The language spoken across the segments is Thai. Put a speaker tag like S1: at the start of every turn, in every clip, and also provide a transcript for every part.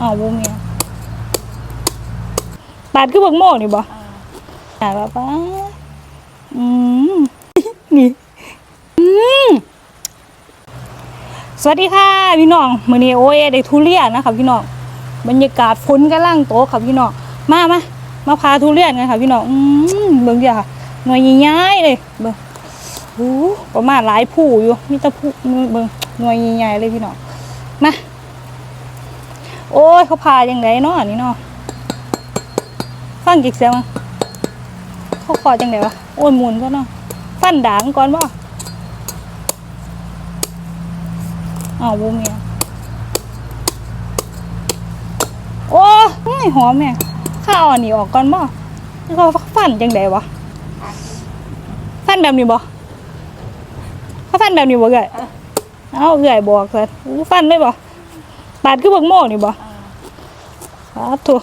S1: อ้าวบ่มีปาดคือบักโม่นี่บ่อ่าป้าอืมนี่อืมสวัสดีค่ะพี่น้องมื้อนี้โอเอได้ทุเรียนนะคะพี่น้องบรรยากาศฝนกำลังโตกค่ะพี่น้องมามามาพาทุเรียนกันค่ะพี่น้องอืมเบิ่งจ้ะหน่วยใหญ่ๆเลยเบิ่งโอ้ประมาณหลายผู้อยู่มีแต่ผู้เบิ่งหน่วยใหญ่ๆเลยพี่น้องมา โอ้ยเขาพาจังไดเนาะอันนี่เนาะฟังกิกเสียงมเขาขอจังไดวะโอ้ยหมุนก็เนาะฟันด่างก่อนบ่อ้าวบ่มีอะโอ้ยหอมแม่ข้าวอันนี้ออกก่อนบ่แล้วก็ฟันจังไดวะฟันแบบนี้บ่เขาฟันแบบนี้บ่เอ่ยเอาเอ่ยบอกเพิ่นอู้ฟันเลย บ่ปาดคือบักโม่นี่บ่สาธุ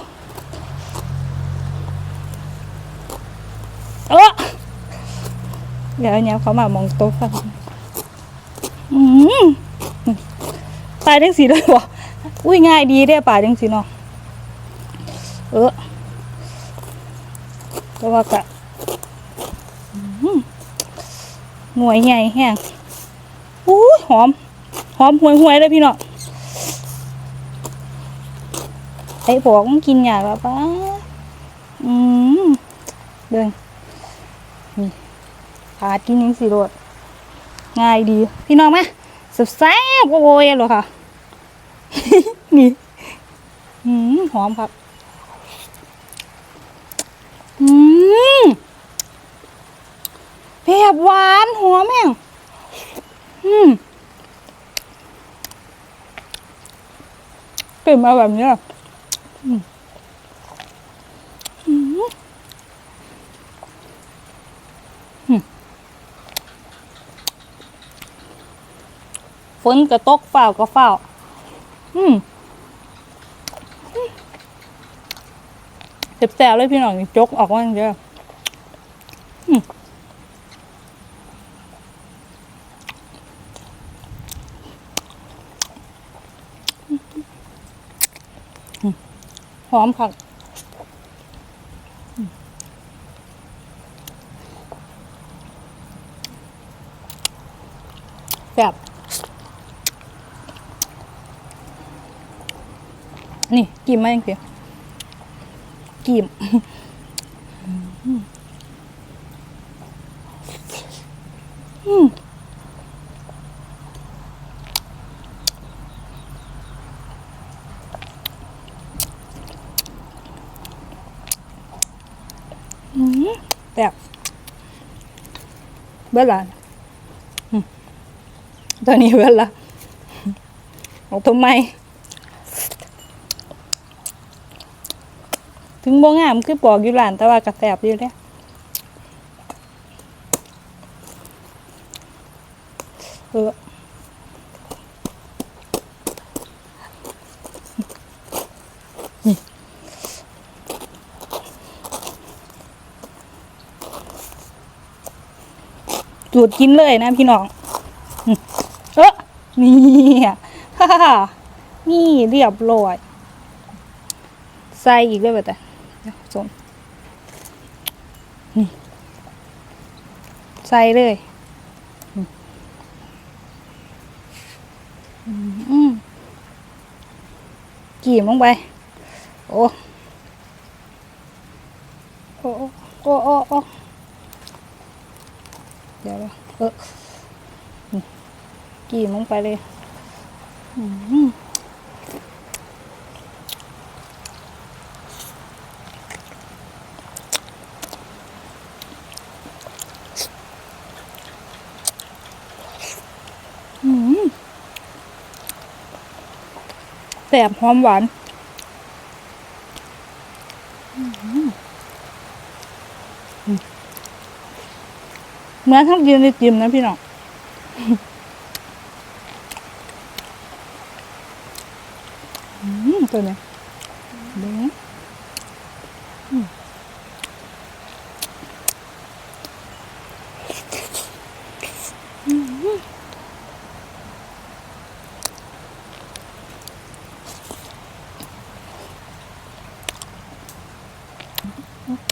S1: เออเดี๋ยวเนี่ยเขามามองโต๊ะฟันอืมปาดจังสีเลยบ่อุ้ยง่ายดีเด้ปาดจังสีเนาะเออแต่ว่ากะหน่วยใหญ่แห้งอู้หอม หอมห่วยห่วยๆเลยพี่เน้อง ไอ้บอกมันกินยากแล้วป้าอืมเดินนี่พาดกินยังสิโรดง่ายดี พี่น้องมสุดแซ่บโอ้ยเหรอค่ะ นี่อืมหอมครับ อืมเผ็ดหวานหอมแห้งอืมเป็นมาแบบนี้อืมอืมอืม ฝนกระตกเฝ้าก็ฝ้า อืมเจ็บแสบเลยพี่น้องจกออกมาอย่างเดียวอืม อมผักอืมแซ่บนี่กินมาอย่างเดียวกิมอืมอืมแบบ เบิดละอืมตอนนี้เบิดละเอาทำไม ถึงบ่งามคือปอกอยู่ร้านแต่ว่ากระแสบอยู่เด้เออ จูดกินเลยนะพี่น้อง เออนี่ฮ่านี่เรียบร้อย ใส่อีกเลยแบบแต่สมนี่ใส่เลยอืมกี่มลงไป โอ้ โอ้ โอ้ โอ้ เดี๋ยวเออกี่มลงไปเลยอืมแสบหอมหวาน เหมือนทั้งกินไอจิมนะพี่น้องอือตัวนี้เด้ะ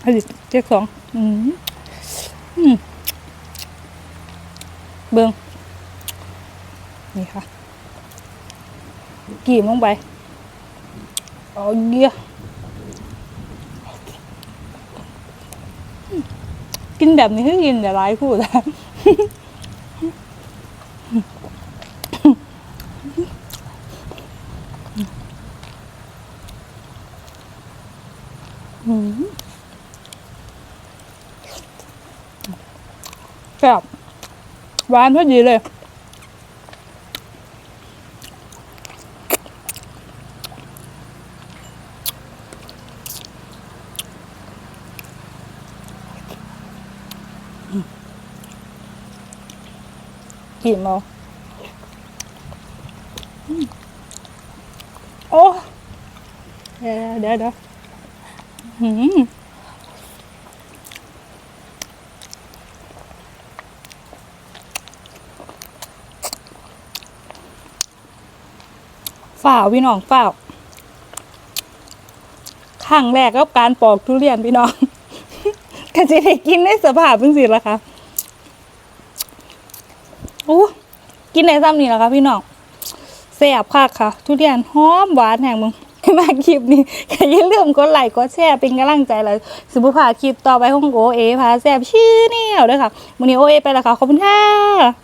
S1: อันนี้เจ๊ของ อืม กี่มลงไปเอาเยี่ยอืมกินแบบนี้คือกินแต่ร้ายพูดอะแซ่บหวานพอดีเลย กินมาอืมโอ้เดี๋ยวเดี๋ยวเดี๋ยวฝ่าพี่น้องฝ่าครั้งแรกกับการปอกทุเรียนพี่น้องก็จะได้กินในสภาพเป็นสิละค่ะ โอ้กินในซ้ำนี่แหละค่ะพี่น้องแซ่บคักค่ะ ทุเรียนหอมหวานแห่งมึงมาคลิปนี้ก็อย่าลืมกดไลค์กดแชร์เป็นกำลังใจเลยสุภาพคลิปต่อไปของโอเอพาแซ่บชื่อเนี่ยด้อค่ะวันนี้โอเอไปแล้วค่ะขอบคุณค่ะ